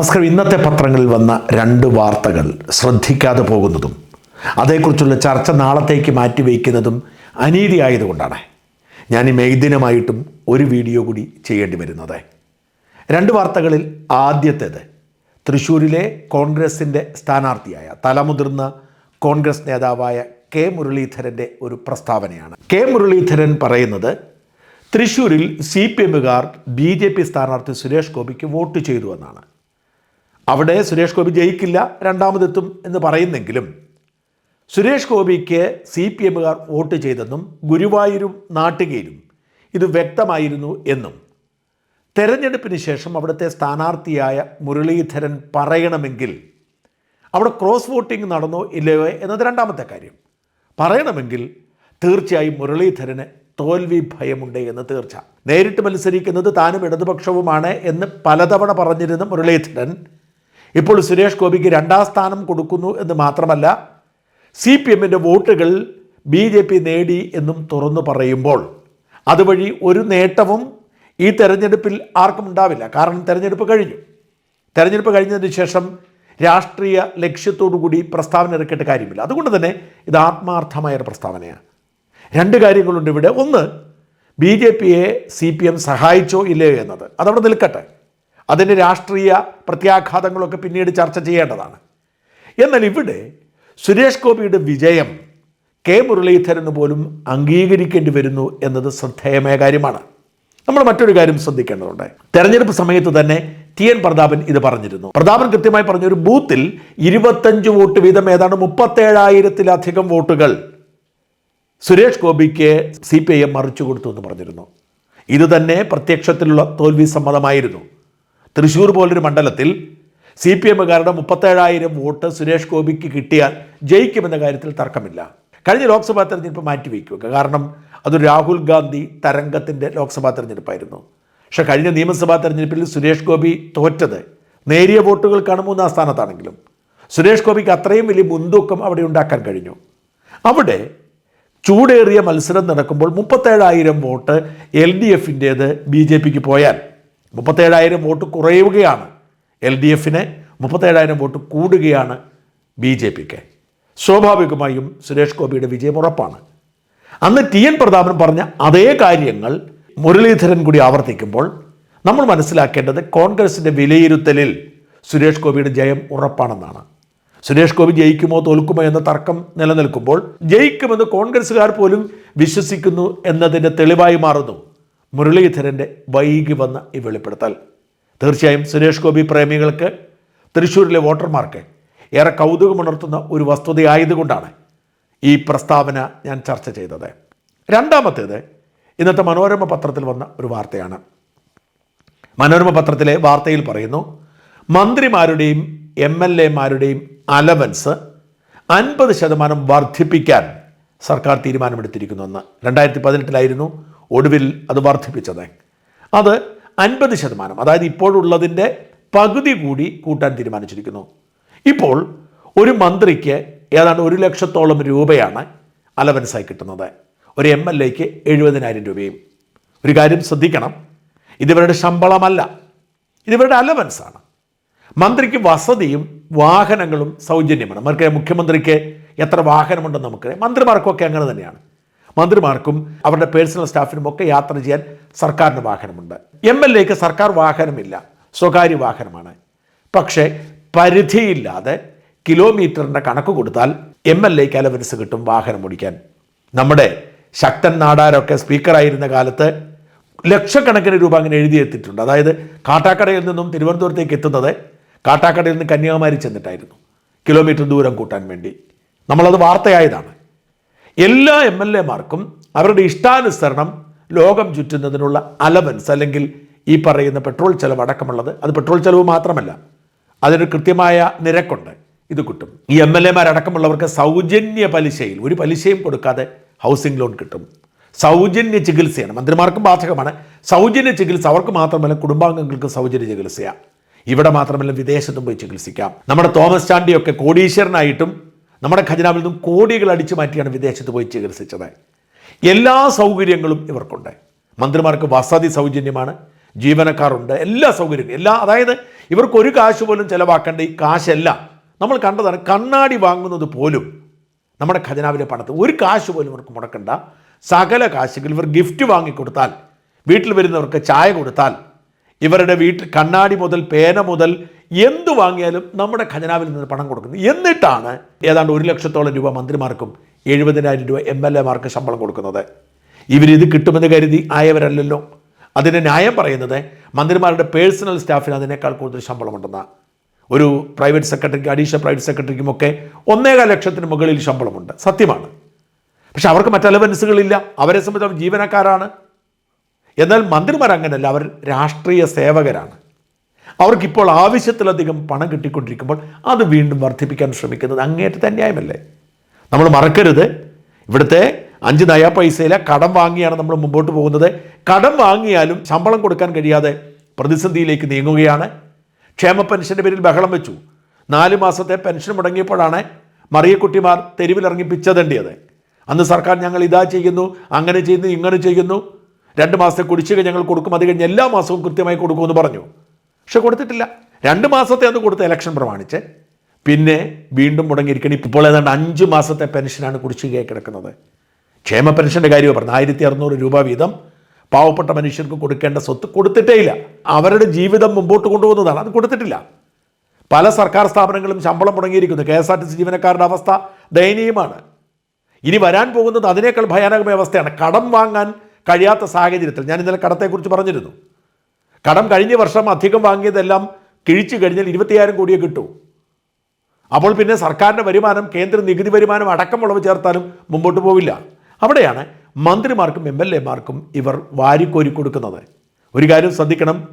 നമസ്കാരം. ഇന്നത്തെ പത്രങ്ങളിൽ വന്ന രണ്ട് വാർത്തകൾ ശ്രദ്ധിക്കാതെ പോകുന്നതും അതേക്കുറിച്ചുള്ള ചർച്ച നാളത്തേക്ക് മാറ്റിവെക്കുന്നതും അനീതി ആയതുകൊണ്ടാണ് ഞാൻ ഈ മെയ്ദിനമായിട്ടും ഒരു വീഡിയോ കൂടി ചെയ്യേണ്ടി വരുന്നത്. രണ്ട് വാർത്തകളിൽ ആദ്യത്തേത് തൃശ്ശൂരിലെ കോൺഗ്രസിന്റെ സ്ഥാനാർത്ഥിയായ തലമുതിർന്ന കോൺഗ്രസ് നേതാവായ കെ മുരളീധരന്റെ ഒരു പ്രസ്താവനയാണ്. കെ മുരളീധരൻ പറയുന്നത് തൃശ്ശൂരിൽ സി പി എമ്മുകാർ ബി ജെ പി സ്ഥാനാർത്ഥി സുരേഷ് ഗോപിക്ക് വോട്ട് ചെയ്തു എന്നാണ്. അവിടെ സുരേഷ് ഗോപി ജയിക്കില്ല രണ്ടാമതെത്തും എന്ന് പറയുന്നെങ്കിലും സുരേഷ് ഗോപിക്ക് സി പി എമ്മുകാർ വോട്ട് ചെയ്തെന്നും ഗുരുവായൂരും നാട്ടികയിലും ഇത് വ്യക്തമായിരുന്നു എന്നും. തെരഞ്ഞെടുപ്പിന് ശേഷം അവിടുത്തെ സ്ഥാനാർത്ഥിയായ മുരളീധരൻ പറയണമെങ്കിൽ അവിടെ ക്രോസ് വോട്ടിംഗ് നടന്നോ ഇല്ലയോ എന്നത് രണ്ടാമത്തെ കാര്യം. പറയണമെങ്കിൽ തീർച്ചയായും മുരളീധരന് തോൽവി ഭയമുണ്ട് എന്ന് തീർച്ച. നേരിട്ട് മത്സരിക്കുന്നത് താനും ഇടതുപക്ഷവുമാണ് എന്ന് പലതവണ പറഞ്ഞിരുന്ന മുരളീധരൻ ഇപ്പോൾ സുരേഷ് ഗോപിക്ക് രണ്ടാം സ്ഥാനം കൊടുക്കുന്നു എന്ന് മാത്രമല്ല സി പി എമ്മിന്റെ വോട്ടുകൾ ബി ജെ പി നേടി എന്നും തുറന്നു പറയുമ്പോൾ അതുവഴി ഒരു നേട്ടവും ഈ തെരഞ്ഞെടുപ്പിൽ ആർക്കും ഉണ്ടാവില്ല. കാരണം തെരഞ്ഞെടുപ്പ് കഴിഞ്ഞു. തെരഞ്ഞെടുപ്പ് കഴിഞ്ഞതിന് ശേഷം രാഷ്ട്രീയ ലക്ഷ്യത്തോടു കൂടി പ്രസ്താവന ഇറക്കേണ്ട കാര്യമില്ല. അതുകൊണ്ട് തന്നെ ഇത് ആത്മാർത്ഥമായ ഒരു പ്രസ്താവനയാണ്. രണ്ട് കാര്യങ്ങളുണ്ട് ഇവിടെ. ഒന്ന് ബി ജെ പിയെ സി പി എം സഹായിച്ചോ ഇല്ലയോ എന്നത്. അതവിടെ നിൽക്കട്ടെ. അതിന്റെ രാഷ്ട്രീയ പ്രത്യാഘാതങ്ങളൊക്കെ പിന്നീട് ചർച്ച ചെയ്യേണ്ടതാണ്. എന്നാൽ ഇവിടെ സുരേഷ് ഗോപിയുടെ വിജയം കെ മുരളീധരന് പോലും അംഗീകരിക്കേണ്ടി വരുന്നു എന്നത് ശ്രദ്ധേയമായ കാര്യമാണ്. നമ്മൾ മറ്റൊരു കാര്യം ശ്രദ്ധിക്കേണ്ടതുണ്ട്. തെരഞ്ഞെടുപ്പ് സമയത്ത് തന്നെ ടി എൻ പ്രതാപൻ ഇത് പറഞ്ഞിരുന്നു. പ്രതാപൻ കൃത്യമായി പറഞ്ഞ ഒരു ബൂത്തിൽ ഇരുപത്തഞ്ച് വോട്ട് വീതം ഏതാണ്ട് മുപ്പത്തേഴായിരത്തിലധികം വോട്ടുകൾ സുരേഷ് ഗോപിക്ക് സി പി ഐ എം മറിച്ചു കൊടുത്തു എന്ന് പറഞ്ഞിരുന്നു. ഇത് തന്നെ പ്രത്യക്ഷത്തിലുള്ള തോൽവി സമ്മതമായിരുന്നു. തൃശ്ശൂർ പോലൊരു മണ്ഡലത്തിൽ സി പി എമ്മുകാരുടെ മുപ്പത്തേഴായിരം വോട്ട് സുരേഷ് ഗോപിക്ക് കിട്ടിയാൽ ജയിക്കുമെന്ന കാര്യത്തിൽ തർക്കമില്ല. കഴിഞ്ഞ ലോക്സഭാ തെരഞ്ഞെടുപ്പ് മാറ്റിവെക്കുക കാരണം അത് രാഹുൽ ഗാന്ധി തരംഗത്തിന്റെ ലോക്സഭാ തെരഞ്ഞെടുപ്പായിരുന്നു. പക്ഷേ കഴിഞ്ഞ നിയമസഭാ തെരഞ്ഞെടുപ്പിൽ സുരേഷ് ഗോപി തോറ്റത് നേരിയ വോട്ടുകൾക്കാണ് മൂന്നാം സ്ഥാനത്താണെങ്കിലും. സുരേഷ് ഗോപിക്ക് അത്രയും വലിയ മുൻതൂക്കം അവിടെ ഉണ്ടാക്കാൻ കഴിഞ്ഞു. അവിടെ ചൂടേറിയ മത്സരം നടക്കുമ്പോൾ മുപ്പത്തേഴായിരം വോട്ട് എൽ ഡി എഫിന്റേത് ബി ജെ പിക്ക് പോയാൽ മുപ്പത്തേഴായിരം വോട്ട് കുറയുകയാണ് എൽ ഡി എഫിന് മുപ്പത്തേഴായിരം വോട്ട് കൂടുകയാണ് ബി ജെ പിക്ക്. സ്വാഭാവികമായും സുരേഷ് ഗോപിയുടെ വിജയം ഉറപ്പാണ്. അന്ന് ടി എൻ പ്രതാപൻ പറഞ്ഞ അതേ കാര്യങ്ങൾ മുരളീധരൻ കൂടി ആവർത്തിക്കുമ്പോൾ നമ്മൾ മനസ്സിലാക്കേണ്ടത് കോൺഗ്രസിന്റെ വിലയിരുത്തലിൽ സുരേഷ് ഗോപിയുടെ ജയം ഉറപ്പാണെന്നാണ്. സുരേഷ് ഗോപി ജയിക്കുമോ തോൽക്കുമോ എന്ന തർക്കം നിലനിൽക്കുമ്പോൾ ജയിക്കുമെന്ന് കോൺഗ്രസ്സുകാർ പോലും വിശ്വസിക്കുന്നു എന്നതിന്റെ തെളിവായി മാറുന്നു. മുരളീധരന്റെ വൈകി വന്ന ഈ വെളിപ്പെടുത്തൽ. തീർച്ചയായും സുരേഷ് ഗോപി പ്രേമികൾക്ക് തൃശ്ശൂരിലെ വോട്ടർമാർക്ക് ഏറെ കൗതുകമുണർത്തുന്ന ഒരു വസ്തുതയായതുകൊണ്ടാണ് ഈ പ്രസ്താവന ഞാൻ ചർച്ച ചെയ്തത്. രണ്ടാമത്തേത് ഇന്നത്തെ മനോരമ പത്രത്തിൽ വന്ന ഒരു വാർത്തയാണ്. മനോരമ പത്രത്തിലെ വാർത്തയിൽ പറയുന്നു മന്ത്രിമാരുടെയും എം എൽ എമാരുടെയും അലവൻസ് അൻപത് ശതമാനം വർദ്ധിപ്പിക്കാൻ സർക്കാർ തീരുമാനമെടുത്തിരിക്കുന്നു എന്ന് രണ്ടായിരത്തി പതിനെട്ടിലായിരുന്നു ഒടുവിൽ അത് വർദ്ധിപ്പിച്ചത്. അത് അൻപത് ശതമാനം അതായത് ഇപ്പോഴുള്ളതിന്റെ പകുതി കൂടി കൂട്ടാൻ തീരുമാനിച്ചിരിക്കുന്നു. ഇപ്പോൾ ഒരു മന്ത്രിക്ക് ഏതാണ്ട് ഒരു ലക്ഷത്തോളം രൂപയാണ് അലവൻസായി കിട്ടുന്നത്. ഒരു എം എൽ എക്ക് എഴുപതിനായിരം രൂപയും. ഒരു കാര്യം ശ്രദ്ധിക്കണം ഇതിവരുടെ ശമ്പളമല്ല ഇതിവരുടെ അലവൻസാണ്. മന്ത്രിക്ക് വസതിയും വാഹനങ്ങളും സൗജന്യമാണ്. നമുക്ക് മുഖ്യമന്ത്രിക്ക് എത്ര വാഹനമുണ്ടെന്ന് നമുക്ക് മന്ത്രിമാർക്കൊക്കെ അങ്ങനെ തന്നെയാണ്. മന്ത്രിമാർക്കും അവരുടെ പേഴ്സണൽ സ്റ്റാഫിനും ഒക്കെ യാത്ര ചെയ്യാൻ സർക്കാരിന് വാഹനമുണ്ട്. എം എൽ എക്ക് സർക്കാർ വാഹനമില്ല. സ്വകാര്യ വാഹനമാണ്. പക്ഷേ പരിധിയില്ലാതെ കിലോമീറ്ററിന്റെ കണക്ക് കൊടുത്താൽ എം എൽ എക്ക് അലവൻസ് കിട്ടും വാഹനം ഓടിക്കാൻ. നമ്മുടെ ശക്തൻ നാടാരൊക്കെ സ്പീക്കറായിരുന്ന കാലത്ത് ലക്ഷക്കണക്കിന് രൂപ അങ്ങനെ എഴുതിയെത്തിയിട്ടുണ്ട്. അതായത് കാട്ടാക്കടയിൽ നിന്നും തിരുവനന്തപുരത്തേക്ക് എത്തുന്നത് കാട്ടാക്കടയിൽ നിന്ന് കന്യാകുമാരി ചെന്നിട്ടായിരുന്നു. കിലോമീറ്റർ ദൂരം കൂട്ടാൻ വേണ്ടി. നമ്മളത് വാർത്തയായതാണ്. എല്ലാ എം എൽ എമാർക്കും അവരുടെ ഇഷ്ടാനുസരണം ലോകം ചുറ്റുന്നതിനുള്ള അലവൻസ് അല്ലെങ്കിൽ ഈ പറയുന്ന പെട്രോൾ ചെലവ് അടക്കമുള്ളത്. അത് പെട്രോൾ ചെലവ് മാത്രമല്ല അതിന് കൃത്യമായ നിരക്കുണ്ട്. ഇത് കിട്ടും. ഈ എം എൽ എമാരടക്കമുള്ളവർക്ക് സൗജന്യ പലിശയിൽ ഒരു പലിശയും കൊടുക്കാതെ ഹൗസിംഗ് ലോൺ കിട്ടും. സൗജന്യ ചികിത്സയാണ്. മന്ത്രിമാർക്കും ബാധകമാണ്. സൗജന്യ ചികിത്സ അവർക്ക് മാത്രമല്ല കുടുംബാംഗങ്ങൾക്ക് സൗജന്യ ചികിത്സയാണ് ഇവിടെ മാത്രമല്ല വിദേശത്തും പോയി ചികിത്സിക്കാം. നമ്മുടെ തോമസ് ചാണ്ടിയൊക്കെ കോടീശ്വരനായിട്ടും നമ്മുടെ ഖജനാവിൽ നിന്നും കോടികൾ അടിച്ചു മാറ്റിയാണ് വിദേശത്ത് പോയി ചികിത്സിച്ചത്. എല്ലാ സൗകര്യങ്ങളും ഇവർക്കുണ്ട്. മന്ത്രിമാർക്ക് വസതി സൗജന്യമാണ് ജീവനക്കാരുണ്ട് എല്ലാ സൗകര്യങ്ങളും. എല്ലാ അതായത് ഇവർക്ക് ഒരു കാശ് പോലും ചിലവാക്കേണ്ട ഈ കാശല്ല. നമ്മൾ കണ്ടതാണ് കണ്ണാടി വാങ്ങുന്നത് പോലും നമ്മുടെ ഖജനാവിലെ പണത്ത് ഒരു കാശ് പോലും ഇവർക്ക് മുടക്കണ്ട. സകല കാശുകൾ ഇവർ ഗിഫ്റ്റ് വാങ്ങിക്കൊടുത്താൽ വീട്ടിൽ വരുന്നവർക്ക് ചായ കൊടുത്താൽ ഇവരുടെ വീട്ടിൽ കണ്ണാടി മുതൽ പേന മുതൽ എന്ത് വാങ്ങിയാലും നമ്മുടെ ഖജനാവിൽ നിന്ന് പണം കൊടുക്കുന്നു. എന്നിട്ടാണ് ഏതാണ്ട് ഒരു ലക്ഷത്തോളം രൂപ മന്ത്രിമാർക്കും എഴുപതിനായിരം രൂപ എം എൽ എമാർക്ക് ശമ്പളം കൊടുക്കുന്നത്. ഇവരിത് കിട്ടുമെന്ന് കരുതി ആയവരല്ലല്ലോ. അതിന് ന്യായം പറയുന്നത് മന്ത്രിമാരുടെ പേഴ്സണൽ സ്റ്റാഫിന് അതിനേക്കാൾ കൂടുതൽ ശമ്പളമുണ്ടെന്നാണ് ഒരു പ്രൈവറ്റ് സെക്രട്ടറിക്ക് അഡീഷണൽ പ്രൈവറ്റ് സെക്രട്ടറിക്കും ഒക്കെ ഒന്നേകാൽ ലക്ഷത്തിന് മുകളിൽ ശമ്പളമുണ്ട്. സത്യമാണ്. പക്ഷെ അവർക്ക് മറ്റ് അലവൻസുകളില്ല. അവരെ സംബന്ധിച്ച് ജീവനക്കാരാണ്. എന്നാൽ മന്ത്രിമാർ അങ്ങനെയല്ല അവർ രാഷ്ട്രീയ സേവകരാണ്. അവർക്കിപ്പോൾ ആവശ്യത്തിലധികം പണം കിട്ടിക്കൊണ്ടിരിക്കുമ്പോൾ അത് വീണ്ടും വർദ്ധിപ്പിക്കാൻ ശ്രമിക്കുന്നത് അങ്ങേറ്റത്തെ അന്യായമല്ലേ? നമ്മൾ മറക്കരുത്. ഇവിടുത്തെ അഞ്ച് നയ പൈസയിലെ കടം വാങ്ങിയാണ് നമ്മൾ മുമ്പോട്ട് പോകുന്നത്. കടം വാങ്ങിയാലും ശമ്പളം കൊടുക്കാൻ കഴിയാതെ പ്രതിസന്ധിയിലേക്ക് നീങ്ങുകയാണ്. ക്ഷേമ പെൻഷന്റെ പേരിൽ ബഹളം വെച്ചു. നാല് മാസത്തെ പെൻഷൻ മുടങ്ങിയപ്പോഴാണ് മറിയക്കുട്ടിമാർ തെരുവിലിറങ്ങി പിച്ചതണ്ടിയത് അന്ന് സർക്കാർ ഞങ്ങൾ ഇതാ ചെയ്യുന്നു അങ്ങനെ ചെയ്യുന്നു ഇങ്ങനെ ചെയ്യുന്നു. രണ്ട് മാസത്തെ കുടിശ്ശിക ഞങ്ങൾ കൊടുക്കും അത് കഴിഞ്ഞ് എല്ലാ മാസവും കൃത്യമായി കൊടുക്കുമെന്ന് പറഞ്ഞു. പക്ഷെ കൊടുത്തിട്ടില്ല. രണ്ട് മാസത്തെ അന്ന് കൊടുത്ത ഇലക്ഷൻ പ്രമാണിച്ച്. പിന്നെ വീണ്ടും മുടങ്ങിയിരിക്കണം ഇപ്പോൾ ഏതാണ്ട് അഞ്ച് മാസത്തെ പെൻഷനാണ് കുടിശ്ശികയായി കിടക്കുന്നത്. ക്ഷേമ പെൻഷന്റെ കാര്യമാണ് പറഞ്ഞത്? ആയിരത്തി അറുന്നൂറ് രൂപ വീതം പാവപ്പെട്ട മനുഷ്യർക്ക് കൊടുക്കേണ്ട സ്വത്ത് കൊടുത്തിട്ടേ ഇല്ല. അവരുടെ ജീവിതം മുമ്പോട്ട് കൊണ്ടുപോകുന്നതാണ്. അത് കൊടുത്തിട്ടില്ല. പല സർക്കാർ സ്ഥാപനങ്ങളും ശമ്പളം മുടങ്ങിയിരിക്കുന്നു. K S R T C ജീവനക്കാരുടെ അവസ്ഥ ദയനീയമാണ്. ഇനി വരാൻ പോകുന്നത് അതിനേക്കാൾ ഭയാനകമായ അവസ്ഥയാണ്. കടം വാങ്ങാൻ കഴിയാത്ത സാഹചര്യത്തിൽ ഞാൻ ഇന്നലെ കടത്തെക്കുറിച്ച് പറഞ്ഞിരുന്നു. കടം കഴിഞ്ഞ വർഷം അധികം വാങ്ങിയതെല്ലാം കിഴിച്ചു കഴിഞ്ഞാൽ ഇരുപത്തിയായിരം കോടിയെ കിട്ടൂ. അപ്പോൾ പിന്നെ സർക്കാരിന്റെ വരുമാനം കേന്ദ്ര നികുതി വരുമാനം അടക്കമുള്ളവ ചേർത്താലും മുമ്പോട്ട് പോവില്ല. അവിടെയാണ് മന്ത്രിമാർക്കും എം എൽ എമാർക്കും ഇവർ വാരിക്കോരി കൊടുക്കുന്നത്. ഒരു കാര്യം ശ്രദ്ധിക്കണം.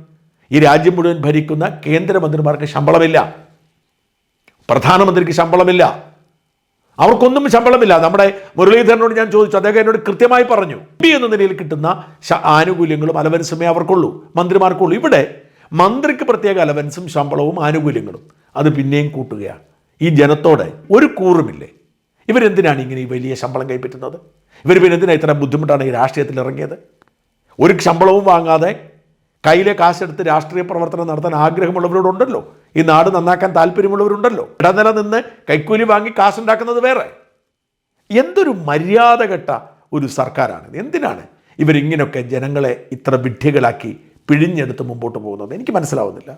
ഈ രാജ്യം മുഴുവൻ ഭരിക്കുന്ന കേന്ദ്രമന്ത്രിമാർക്ക് ശമ്പളമില്ല. പ്രധാനമന്ത്രിക്ക് ശമ്പളമില്ല. അവർക്കൊന്നും ശമ്പളമില്ല. നമ്മുടെ മുരളീധരനോട് ഞാൻ ചോദിച്ചു. അദ്ദേഹം എന്നോട് കൃത്യമായി പറഞ്ഞു പി എന്ന നിലയിൽ കിട്ടുന്ന ആനുകൂല്യങ്ങളും അലവൻസുമേ അവർക്കുള്ളൂ. മന്ത്രിമാർക്കുള്ളൂ. ഇവിടെ മന്ത്രിക്ക് പ്രത്യേക അലവൻസും ശമ്പളവും ആനുകൂല്യങ്ങളും. അത് പിന്നെയും കൂട്ടുകയാണ്. ഈ ജനത്തോടെ ഒരു കൂറുമില്ലേ? ഇവരെന്തിനാണ് ഇങ്ങനെ ഈ വലിയ ശമ്പളം കൈപ്പറ്റുന്നത്? ഇവർ പിന്നെ എന്തിനാ ഇത്ര ബുദ്ധിമുട്ടാണ് ഈ രാഷ്ട്രീയത്തിൽ ഇറങ്ങിയത്? ഒരു ശമ്പളവും വാങ്ങാതെ കയ്യിലെ കാശെടുത്ത് രാഷ്ട്രീയ പ്രവർത്തനം നടത്താൻ ആഗ്രഹമുള്ളവരോടുണ്ടല്ലോ. ഈ നാട് നന്നാക്കാൻ താല്പര്യമുള്ളവരുണ്ടല്ലോ. ഇടനില നിന്ന് കൈക്കൂലി വാങ്ങി കാശുണ്ടാക്കുന്നത് വേറെ. എന്തൊരു മര്യാദ കെട്ട ഒരു സർക്കാരാണ് എന്തിനാണ് ഇവരിങ്ങനെയൊക്കെ ജനങ്ങളെ ഇത്ര വിഡ്ഢികളാക്കി പിഴിഞ്ഞെടുത്ത് മുമ്പോട്ട് പോകുന്നത്? എനിക്ക് മനസ്സിലാവുന്നില്ല.